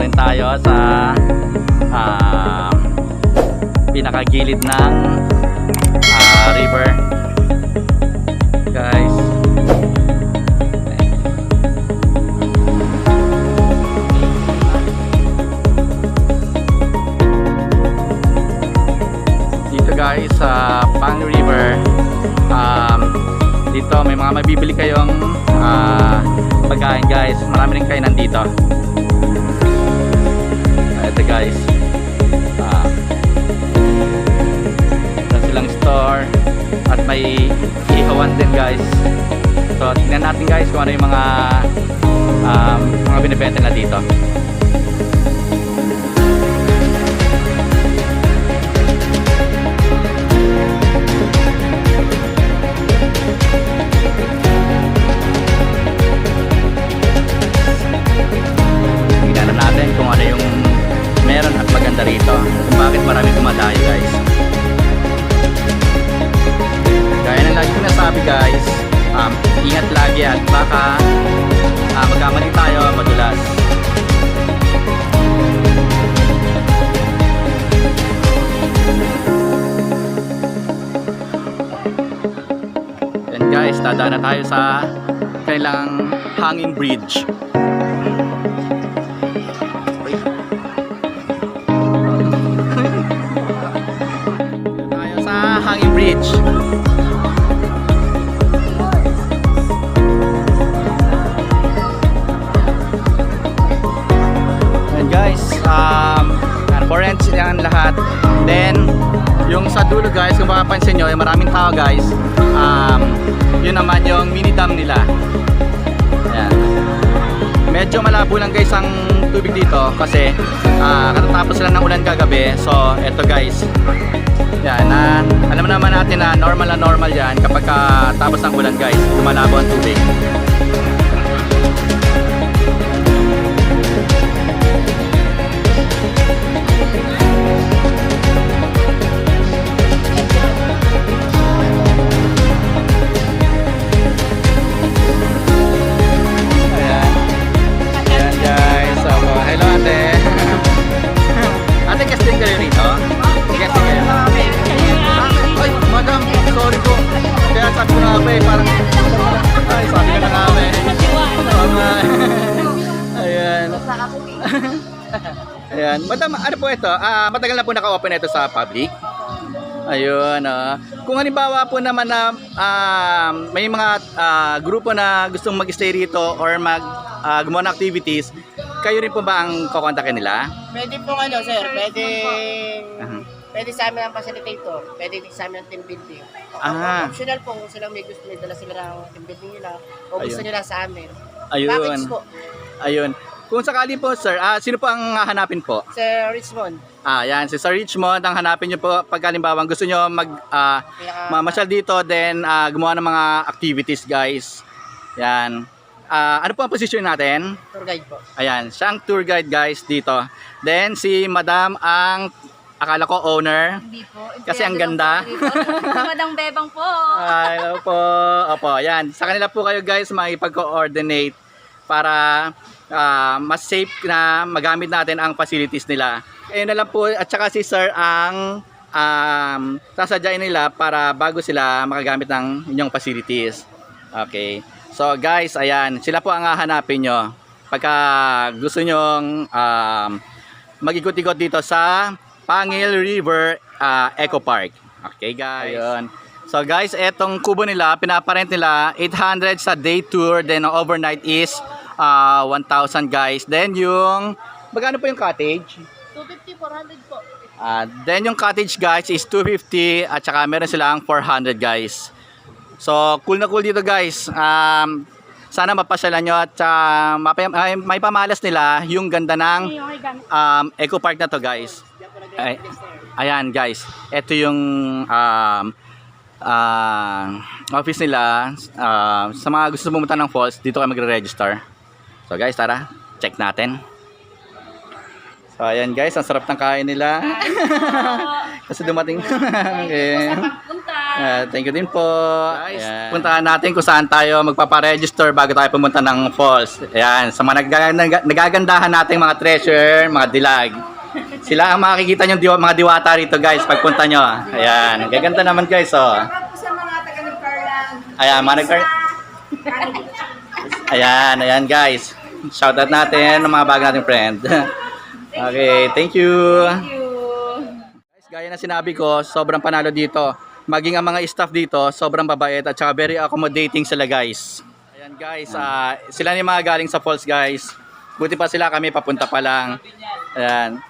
na rin tayo sa ah, pinakagilid ng ah, river. Guys. Dito guys sa Pang River. Um, dito may mga mabibili kayong ah, pagkain guys. Marami rin kayo nandito. Ito guys. Ah, meron silang store at may ihawan din guys. So tingnan natin guys kung ano yung mga um, mga binibenta na dito. Guys, dadaan na tayo sa kailang hanging bridge. tayo sa hanging bridge. Yung sa dulo guys, kung mapapansin nyo, yung maraming tao guys, um, yun naman yung mini dam nila. Ayan. Medyo malabo lang guys ang tubig dito kasi ah, katatapos lang ng ulan kagabi. So, eto guys. Yan, na alam naman natin na normal na normal yan kapag ah, tapos ng ulan guys, lumalabo ang tubig. Ayan. Madam, ano po ito? Ah, matagal na po naka-open ito sa public? Ayun, ah. Kung halimbawa po naman na ah, may mga ah, grupo na gustong mag-stay rito or mag ah, gumawa ng activities, kayo rin po ba ang kukontakin nila? Pwede po ano, sir. Pwede... Pwede sa amin ang facilitator. Pwede din sa amin ang team building. Ah. Optional po kung silang may gusto, may dala sila ng team building nila. O gusto Ayun. nila sa amin. Ayun. Package po. Ayun. Kung sakali po, sir, ah, sino po ang hahanapin po? Sir Richmond. Ah, yan, si Sir Richmond ang hanapin niyo po pag halimbawa gusto niyo mag ah, Pinaka... mamasyal dito then ah, gumawa ng mga activities, guys. Yan. Ah, ano po ang posisyon natin? tour guide po. Ayan, siya ang tour guide guys dito. Then si Madam ang akala ko owner. Hindi po. Kasi ang ganda. Madang Bebang po. Ay, hello po. Opo, yan. Sa kanila po kayo guys makipag-coordinate para ah, mas safe na magamit natin ang facilities nila. Ayun na lang po at saka si Sir ang um, sasadyain nila para bago sila makagamit ng inyong facilities. Okay. So guys, ayan, sila po ang hahanapin nyo pagka gusto nyong um, mag-ikot-ikot dito sa Pangil River ah, Eco Park. Okay guys. Ayun. So guys, etong kubo nila, pinaparent nila 800 sa day tour, then overnight is ah, 1,000 guys. Then yung, magkano po yung cottage? 250, 400 po. Ah, then yung cottage guys is 250 at saka meron silang 400 guys. So cool na cool dito guys. Um, sana mapasyalan nyo at uh, mapay- may, may pamalas nila yung ganda ng um, Eco Park na to guys. Ay, ayan guys, ito yung um, ah, office nila. Ah, sa mga gusto pumunta ng falls, dito kayo magre-register. So guys, tara, check natin. So ayan guys, ang sarap ng kain nila. Kasi dumating. okay. Ah, thank you din po. Guys, puntahan natin kung saan tayo magpaparegister bago tayo pumunta ng falls. Ayan, sa mga nag- nag- nagagandahan nating mga treasure, mga dilag. Sila ang makikita yung diwa, mga diwata rito guys pagpunta nyo. Ayan, gaganda naman guys oh. Sa mga taga ng Carlang. Ayan, mga nag Ayan, ayan guys. Shoutout natin ng mga bago nating friend. okay, thank you. Guys, gaya na sinabi ko, sobrang panalo dito. Maging ang mga staff dito, sobrang babait at saka very accommodating sila guys. Ayan guys, ah, sila ni mga galing sa falls guys. Buti pa sila kami, papunta pa lang. Ayan.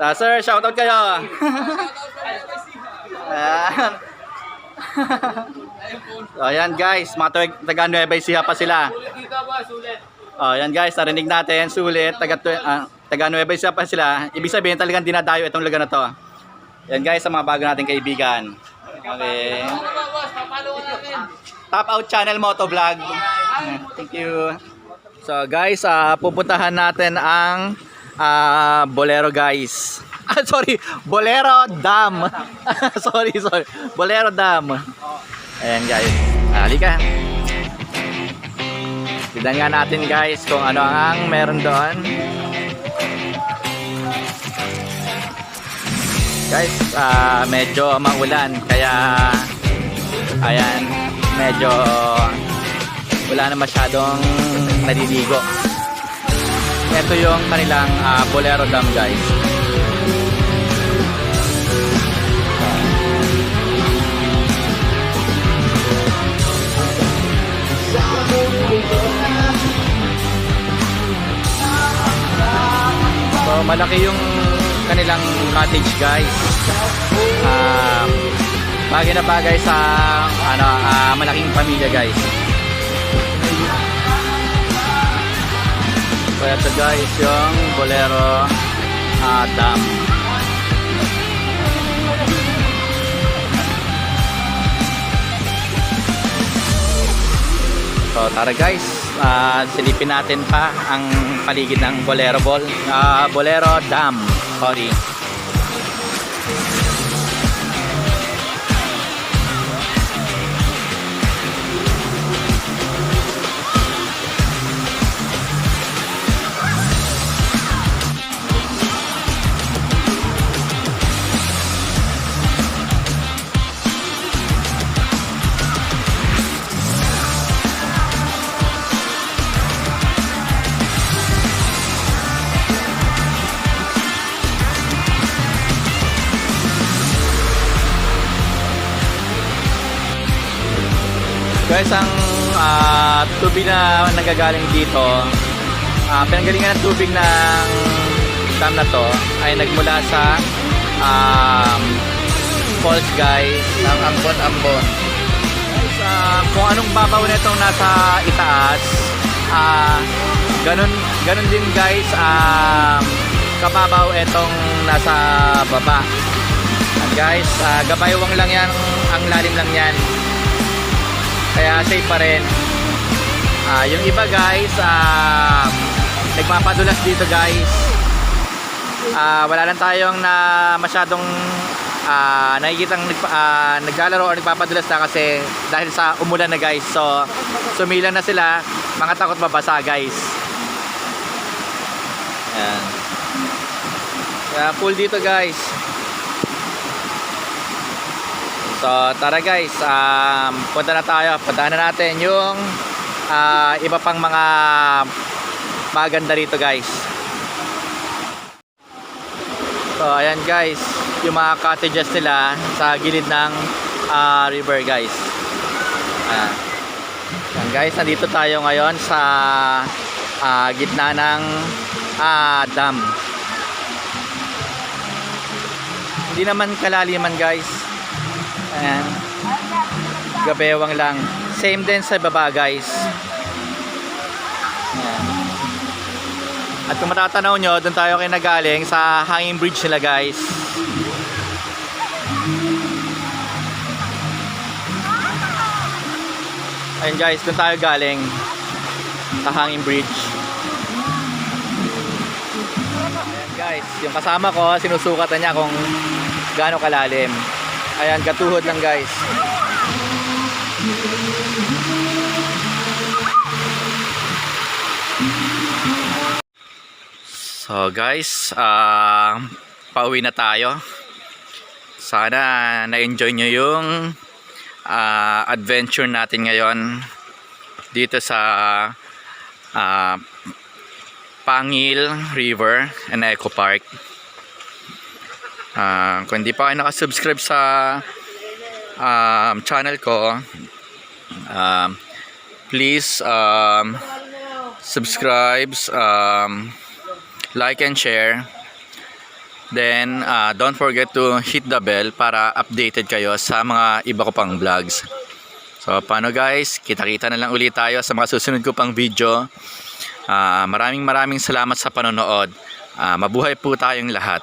Ah, sir, shoutout kayo. Ayan. So, ayan guys, mga taga- Nueva Ecija pa sila. Oh, ayan guys, narinig natin, sulit, taga, uh, taga Nueva Ecija pa sila. Ibig sabihin talagang dinadayo itong lugar na to. Ayan guys, sa mga bago nating kaibigan. Okay. Top out channel moto vlog. Thank you. So guys, ah pupuntahan natin ang ah, Bolero guys. Ah, sorry, Bolero Dam. sorry, sorry. Bolero Dam. Ayan guys. Halika. Tignan nga natin guys kung ano ang meron doon. Guys, ah medyo maulan kaya ayan, medyo wala na masyadong naliligo. Ito yung kanilang ah, Bolero Dam guys. Malaki yung kanilang cottage guys. Um, bagay na bagay sa ano, ah, malaking pamilya guys. So ito guys yung Bolero ah, Dam. So tara guys, ah, silipin natin pa ang paligid ng Bolero Ball, ah, Bolero Dam. Sorry. Guys, ang ah, tubig na nagagaling dito, ah, pinanggalingan ng tubig ng dam na to ay nagmula sa um, falls guys ng Ambon-Ambon. Ah, kung anong babaw na itong nasa itaas, ah, ganun, ganun din guys, um, kababaw itong nasa baba. At guys, ah, gabaywang lang yan, ang lalim lang yan. Kaya safe pa rin. Ah, yung iba guys, ah, nagpapadulas dito guys. Ah, wala lang tayong na masyadong nakikitang nagpa, ah, naglalaro o nagpapadulas na kasi dahil sa umulan na guys. So, sumilang na sila. Mga takot mabasa guys. Ayan. Kaya full dito guys. So tara guys, um, punta na tayo. Puntahan na natin yung ah, iba pang mga maganda rito guys. So ayan guys, yung mga cottages nila sa gilid ng ah, river guys. Ayan. Ayan guys, nandito tayo ngayon sa ah, gitna ng ah, dam. Hindi naman kalaliman guys. Ayan. Gabewang lang. Same din sa baba guys. Ayan. At kung matatanaw nyo, doon tayo kayo nagaling sa hanging bridge nila guys. Ayun guys, doon tayo galing sa hanging bridge. Ayan guys, yung kasama ko, sinusukatan niya kung gaano kalalim. Ayan, katuhod lang guys. So guys, uh, pauwi na tayo. Sana na-enjoy nyo yung uh, adventure natin ngayon dito sa uh, Pangil River and Eco Park. Ah, kung hindi pa kayo nakasubscribe sa um, channel ko, um, please um, subscribe, um, like and share. Then, uh, don't forget to hit the bell para updated kayo sa mga iba ko pang vlogs. So, paano guys? Kita-kita na lang ulit tayo sa mga susunod ko pang video. Ah, maraming maraming salamat sa panonood. Ah, mabuhay po tayong lahat.